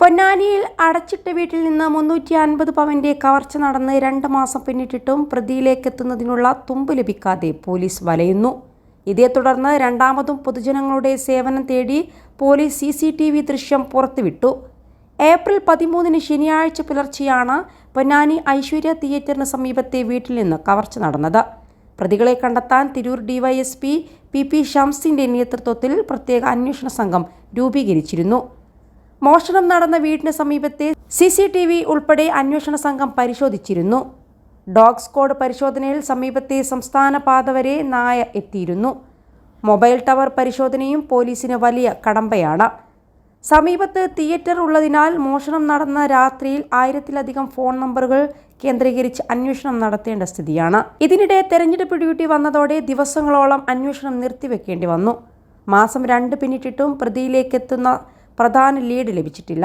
പൊന്നാനിയിൽ അടച്ചിട്ട വീട്ടിൽ നിന്ന് മുന്നൂറ്റി അൻപത് പവന്റെ കവർച്ച നടന്ന് രണ്ട് മാസം പിന്നിട്ടിട്ടും പ്രതിയിലേക്ക് എത്തുന്നതിനുള്ള തുമ്പ് ലഭിക്കാതെ പോലീസ് വലയുന്നു. ഇതേ തുടർന്ന് രണ്ടാമതും പൊതുജനങ്ങളുടെ സേവനം തേടി police C C T V ദൃശ്യം പുറത്തുവിട്ടു. ഏപ്രിൽ പതിമൂന്നിന് ശനിയാഴ്ച പുലർച്ചെയാണ് പൊന്നാനി ഐശ്വര്യ തിയേറ്ററിന് സമീപത്തെ വീട്ടിൽ നിന്ന് കവർച്ച നടന്നത്. പ്രതികളെ കണ്ടെത്താൻ തിരൂർ ഡിവൈഎസ്പി പി പി ഷംസിന്റെ നേതൃത്വത്തിൽ പ്രത്യേക അന്വേഷണ സംഘം രൂപീകരിച്ചിരുന്നു. മോഷണം നടന്ന വീടിന് സമീപത്തെ സി സി ടി വി ഉൾപ്പെടെ അന്വേഷണ സംഘം പരിശോധിച്ചിരുന്നു. ഡോഗ് സ്ക്വാഡ് പരിശോധനയിൽ സമീപത്തെ സംസ്ഥാന പാത വരെ നായ എത്തിയിരുന്നു. മൊബൈൽ ടവർ പരിശോധനയും പോലീസിന് വലിയ കടമ്പയാണ്. സമീപത്ത് തിയേറ്റർ ഉള്ളതിനാൽ മോഷണം നടന്ന രാത്രിയിൽ ആയിരത്തിലധികം ഫോൺ നമ്പറുകൾ കേന്ദ്രീകരിച്ച് അന്വേഷണം നടത്തേണ്ട സ്ഥിതിയാണ്. ഇതിനിടെ തെരഞ്ഞെടുപ്പ് ഡ്യൂട്ടി വന്നതോടെ ദിവസങ്ങളോളം അന്വേഷണം നിർത്തിവെക്കേണ്ടി വന്നു. മാസം രണ്ട് പിന്നിട്ടിട്ടും പ്രതിയിലേക്കെത്തുന്ന പ്രധാന ലീഡ് ലഭിച്ചിട്ടില്ല.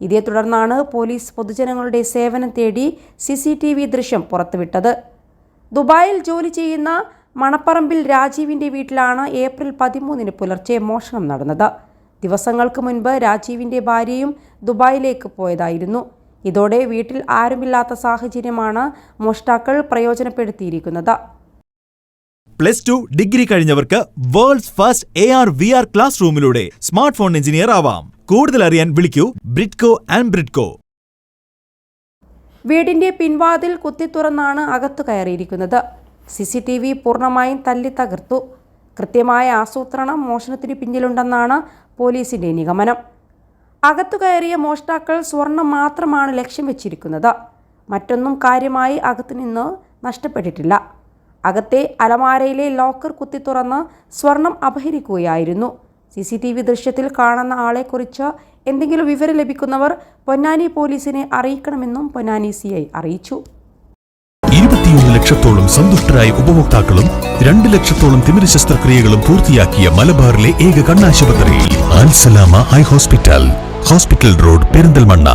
ഇതേ തുടർന്നാണ് പോലീസ് പൊതുജനങ്ങളുടെ സേവനം തേടി സി സി ടി വി ദൃശ്യം പുറത്തുവിട്ടത്. ദുബായിൽ ജോലി ചെയ്യുന്ന മണപ്പറമ്പിൽ രാജീവിന്റെ വീട്ടിലാണ് ഏപ്രിൽ പതിമൂന്നിന് പുലർച്ചെ മോഷണം നടന്നത്. ദിവസങ്ങൾക്ക് മുൻപ് രാജീവിന്റെ ഭാര്യയും ദുബായിലേക്ക് പോയതായിരുന്നു. ഇതോടെ വീട്ടിൽ ആരുമില്ലാത്ത സാഹചര്യമാണ് മോഷ്ടാക്കൾ പ്രയോജനപ്പെടുത്തിയിരിക്കുന്നത്. Plus two degree കഴിഞ്ഞവർക്ക് world's first A R V R class റൂമിലൂടെ smart phone engineer ആവാം. കൂടുതൽ അറിയാൻ വിളിക്കൂ ബ്രിഡ്കോ ആൻഡ് ബ്രിഡ്കോ. വീടിന്റെ പിൻവാതിൽ കുത്തിത്തുറന്നാണ് അകത്തു കയറിയിരിക്കുന്നത്. സി സി ടി വി പൂർണമായും തല്ലി തകർത്തു. കൃത്യമായ ആസൂത്രണം മോഷണത്തിന് പിന്നിലുണ്ടെന്നാണ് പോലീസിന്റെ നിഗമനം. അകത്തു കയറിയ മോഷ്ടാക്കൾ സ്വർണം മാത്രമാണ് ലക്ഷ്യം വെച്ചിരിക്കുന്നത്. മറ്റൊന്നും കാര്യമായി അകത്തു നിന്ന് നഷ്ടപ്പെട്ടിട്ടില്ല. അകത്തെ അലമാരയിലെ ലോക്കർ കുത്തി തുറന്ന് സ്വർണം അപഹരിക്കുകയായിരുന്നു. സി സി ടി വി ദൃശ്യത്തിൽ കാണുന്ന ആളെക്കുറിച്ച് എന്തെങ്കിലും വിവരം ലഭിക്കുന്നവർ പൊന്നാനി പോലീസിനെ അറിയിക്കണമെന്നും പൊന്നാനി സി ഐ അറിയിച്ചു. ഇരുപത്തിയൊന്ന് ലക്ഷത്തോളം സന്തുഷ്ടരായ ഉപഭോക്താക്കളും രണ്ട് ലക്ഷത്തോളം തിമിര ശസ്ത്രക്രിയകളും പൂർത്തിയാക്കിയ മലബാറിലെ ഏക കണ്ണാശുപത്രി eye hospital hospital road Perinthalmanna.